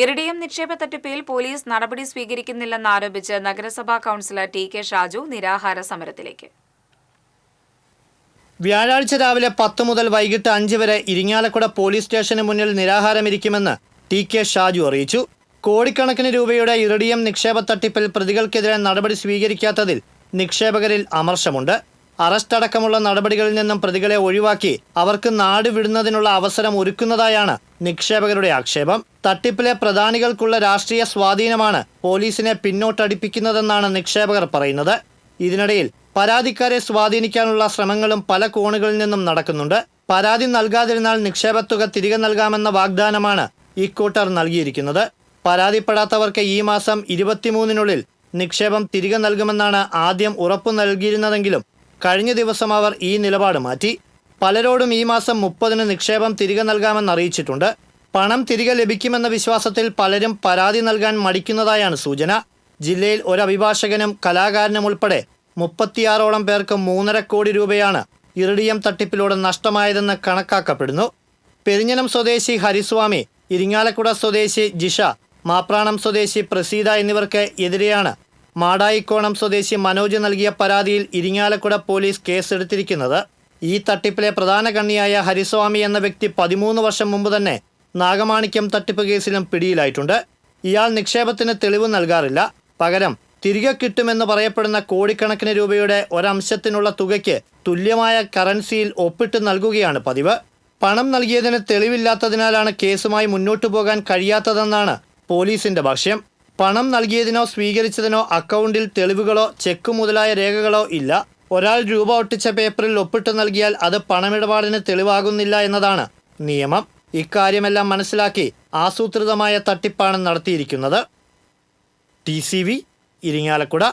Iridium നിക്ഷേപ തട്ടിപ്പിൽ police നടപടി സ്വീകരിക്കുന്നില്ലെന്നാരോപിച്ച് നഗരസഭാ കൌൺസിലർ ടി കെ ഷാജു നിരാഹാര സമരത്തിലേക്ക്. വ്യാഴാഴ്ച രാവിലെ പത്ത് മുതൽ വൈകിട്ട് അഞ്ച് വരെ ഇരിങ്ങാലക്കുട പോലീസ് സ്റ്റേഷന് മുന്നിൽ നിരാഹാരമിരിക്കുമെന്ന് ടി കെ ഷാജു അറിയിച്ചു. കോടിക്കണക്കിന് രൂപയുടെ ഇറിഡിയം നിക്ഷേപ തട്ടിപ്പിൽ പ്രതികൾക്കെതിരെ നടപടി സ്വീകരിക്കാത്തതിൽ നിക്ഷേപകരിൽ അമർഷമുണ്ട്. അറസ്റ്റ് അടക്കമുള്ള നടപടികളിൽ നിന്നും പ്രതികളെ ഒഴിവാക്കി അവർക്ക് നാട് വിടുന്നതിനുള്ള അവസരം ഒരുക്കുന്നതായാണ് നിക്ഷേപകരുടെ ആക്ഷേപം. തട്ടിപ്പിലെ പ്രധാനികൾക്കുള്ള രാഷ്ട്രീയ സ്വാധീനമാണ് പോലീസിനെ പിന്നോട്ടടിപ്പിക്കുന്നതെന്നാണ് നിക്ഷേപകർ പറയുന്നത്. ഇതിനിടയിൽ പരാതിക്കാരെ സ്വാധീനിക്കാനുള്ള ശ്രമങ്ങളും പല കോണുകളിൽ നിന്നും നടക്കുന്നുണ്ട്. പരാതി നൽകാതിരുന്നാൽ നിക്ഷേപത്തുക തിരികെ നൽകാമെന്ന വാഗ്ദാനമാണ് ഇക്കൂട്ടർ നൽകിയിരിക്കുന്നത്. പരാതിപ്പെടാത്തവർക്ക് ഈ മാസം ഇരുപത്തിമൂന്നിനുള്ളിൽ നിക്ഷേപം തിരികെ നൽകുമെന്നാണ് ആദ്യം ഉറപ്പു നൽകിയിരുന്നതെങ്കിലും കഴിഞ്ഞ ദിവസം അവർ ഈ നിലപാട് മാറ്റി. പലരോടും ഈ മാസം മുപ്പതിന് നിക്ഷേപം തിരികെ നൽകാമെന്ന് അറിയിച്ചിട്ടുണ്ട്. പണം തിരികെ ലഭിക്കുമെന്ന വിശ്വാസത്തിൽ പലരും പരാതി നൽകാൻ മടിക്കുന്നതായാണ് സൂചന. ജില്ലയിൽ ഒരു അഭിഭാഷകനും കലാകാരനും ഉൾപ്പെടെ മുപ്പത്തിയാറോളം പേർക്ക് മൂന്നര കോടി രൂപയാണ് ഇറിഡിയം തട്ടിപ്പിലൂടെ നഷ്ടമായതെന്ന് കണക്കാക്കപ്പെടുന്നു. പെരിഞ്ഞനം സ്വദേശി ഹരിസ്വാമി ഇരിങ്ങാലക്കുട സ്വദേശി ജിഷ മാപ്രാണം സ്വദേശി പ്രസീത എന്നിവർക്ക് എതിരെയാണ് മാടായിക്കോണം സ്വദേശി മനോജ് നൽകിയ പരാതിയിൽ ഇരിങ്ങാലക്കുട പോലീസ് കേസെടുത്തിരിക്കുന്നത്. ഈ തട്ടിപ്പിലെ പ്രധാന കണ്ണിയായ ഹരിസ്വാമി എന്ന വ്യക്തി പതിമൂന്ന് വർഷം മുമ്പ് തന്നെ നാഗമാണിക്യം തട്ടിപ്പ് കേസിലും പിടിയിലായിട്ടുണ്ട്. ഇയാൾ നിക്ഷേപത്തിന് തെളിവ് നൽകാറില്ല. പകരം തിരികെ കിട്ടുമെന്ന് പറയപ്പെടുന്ന കോടിക്കണക്കിന് രൂപയുടെ ഒരംശത്തിനുള്ള തുകയ്ക്ക് തുല്യമായ കറൻസിയിൽ ഒപ്പിട്ട് നൽകുകയാണ് പതിവ്. പണം നൽകിയതിന് തെളിവില്ലാത്തതിനാലാണ് കേസുമായി മുന്നോട്ടു പോകാൻ കഴിയാത്തതെന്നാണ് പോലീസിന്റെ ഭാഷ്യം പണം നൽകിയതിനോ സ്വീകരിച്ചതിനോ അക്കൗണ്ടിൽ തെളിവുകളോ ചെക്ക് മുതലായ രേഖകളോ ഇല്ല. ഒരാൾ രൂപ ഒട്ടിച്ച പേപ്പറിൽ ഒപ്പിട്ട് നൽകിയാൽ അത് പണമിടപാടിന് തെളിവാകുന്നില്ല എന്നതാണ് നിയമം. ഇക്കാര്യമെല്ലാം മനസ്സിലാക്കി ആസൂത്രിതമായ തട്ടിപ്പാണ് നടത്തിയിരിക്കുന്നത്. ടി ഇരിങ്ങാലക്കുട.